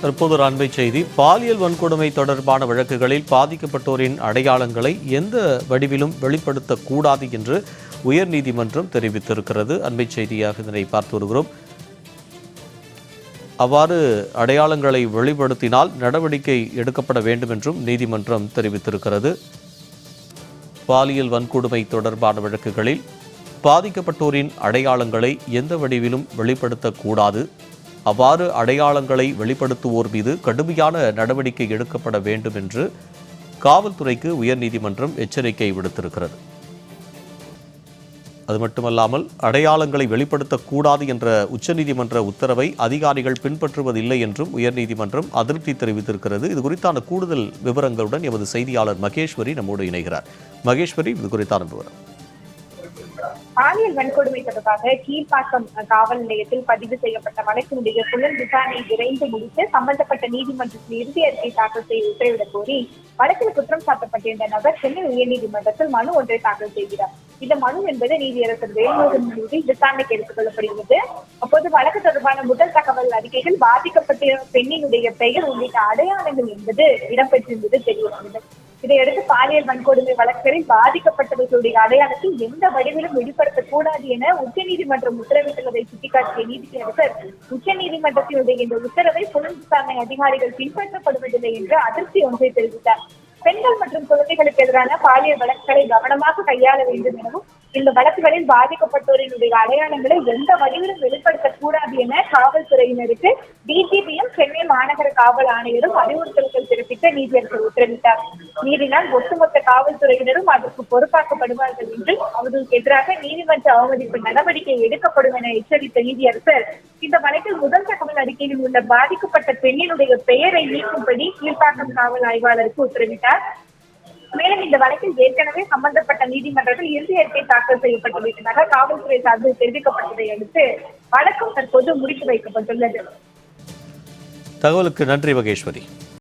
தற்போது ஒரு அண்மை செய்தி. பாலியல் வன்கொடுமை தொடர்பான வழக்குகளில் பாதிக்கப்பட்டோரின் அடையாளங்களை எந்த வடிவிலும் வெளிப்படுத்தக்கூடாது என்று உயர்நீதிமன்றம் தெரிவித்திருக்கிறது. அண்மை செய்தியாக இதனை பார்த்து வருகிறோம். அவ்வாறு அடையாளங்களை வெளிப்படுத்தினால் நடவடிக்கை எடுக்கப்பட வேண்டும் என்றும் நீதிமன்றம் தெரிவித்திருக்கிறது. பாலியல் வன்கொடுமை தொடர்பான வழக்குகளில் பாதிக்கப்பட்டோரின் அடையாளங்களை எந்த வடிவிலும் வெளிப்படுத்தக்கூடாது. அவ்வாறு அடையாளங்களை வெளிப்படுத்துவோர் மீது கடுமையான நடவடிக்கை எடுக்கப்பட வேண்டும் என்று காவல்துறைக்கு உயர்நீதிமன்றம் எச்சரிக்கை விடுத்திருக்கிறது. அது மட்டுமல்லாமல் அடையாளங்களை வெளிப்படுத்தக்கூடாது என்ற உச்சநீதிமன்ற உத்தரவை அதிகாரிகள் பின்பற்றுவதில்லை என்றும் உயர்நீதிமன்றம் அதிருப்தி தெரிவித்திருக்கிறது. இது குறித்தான கூடுதல் விவரங்களுடன் எமது செய்தியாளர் மகேஸ்வரி நம்மோடு இணைகிறார். மகேஸ்வரி இது குறித்தான விவரம். பாலியல் வன்கொடுமை தொடர்பாக கீழ்ப்பாக்கம் காவல் நிலையத்தில் பதிவு செய்யப்பட்ட வழக்கினுடைய புலன் விசாரணை விரைந்து முடித்து சம்பந்தப்பட்ட நீதிமன்றத்தில் இறுதி அறிக்கை தாக்கல் செய்ய உத்தரவிடக் கோரி வழக்கில் குற்றம் சாட்டப்பட்டிருந்த நபர் சென்னை உயர்நீதிமன்றத்தில் மனு ஒன்றை தாக்கல் செய்கிறார். இந்த மனு என்பது நீதியரசர் வேல்முருகன் மீது விசாரணைக்கு எடுத்துக் கொள்ளப்படுகிறது அப்போது வழக்கு தொடர்பான முதல் தகவல் அறிக்கைகள் பாதிக்கப்பட்ட பெண்ணினுடைய பெயர் உள்ளிட்ட அடையாளங்கள் என்பது இடம்பெற்றிருந்தது தெரிய வந்தது இதையடுத்து பாலியல் வன்கொடுமை வழக்குகளில் பாதிக்கப்பட்டவர்களுடைய அடையாளத்தை எந்த வடிவிலும் வெளிப்படுத்தக்கூடாது என உச்சநீதிமன்றம் உத்தரவிட்டுள்ளதை சுட்டிக்காட்டிய நீதியரசர் உச்சநீதிமன்றத்தினுடைய இந்த உத்தரவை புலன் விசாரணை அதிகாரிகள் பின்பற்றப்படுவதில்லை என்று அதிருப்தி ஒன்றை தெரிவித்தார். பெண்கள் மற்றும் குழந்தைகளுக்கு எதிரான பாலியல் வழக்குகளை கவனமாக கையாள வேண்டும் எனவும் இந்த வழக்குகளில் பாதிக்கப்பட்டோரினுடைய அடையாளங்களை எந்த வடிவிலும் வெளிப்படுத்தக்கூடாது என காவல்துறையினருக்கு டிஜிபியும் மாநகர காவல் ஆணையரும் அறிவுறுத்தல்கள் பிறப்பிக்க நீதியரசர் உத்தரவிட்டார். நீதினால் ஒட்டுமொத்த காவல்துறையினரும் அதற்கு பொறுப்பாக்கப்படுவார்கள் என்று அவர்களுக்கு எதிராக நீதிமன்ற அவமதிப்பு நடவடிக்கை எடுக்கப்படும் என எச்சரித்த நீதியரசர் இந்த வழக்கில் முதல் தகவல் அறிக்கையில் உள்ள பாதிக்கப்பட்ட பெண்ணினுடைய பெயரை நீக்கும்படி கீழ்ப்பாக்கம் காவல் ஆய்வாளருக்கு உத்தரவிட்டார். மேலும் இந்த வழக்கில் ஏற்கனவே சம்பந்தப்பட்ட நீதிமன்றத்தில் இறுதி அறிக்கை தாக்கல் செய்யப்பட்டுவிட்டதாக காவல்துறை சார்பில் தெரிவிக்கப்பட்டதை அடுத்து வழக்கம் தற்போது முடித்து வைக்கப்பட்டுள்ளது. தகவலுக்கு நன்றி மகேஸ்வரி.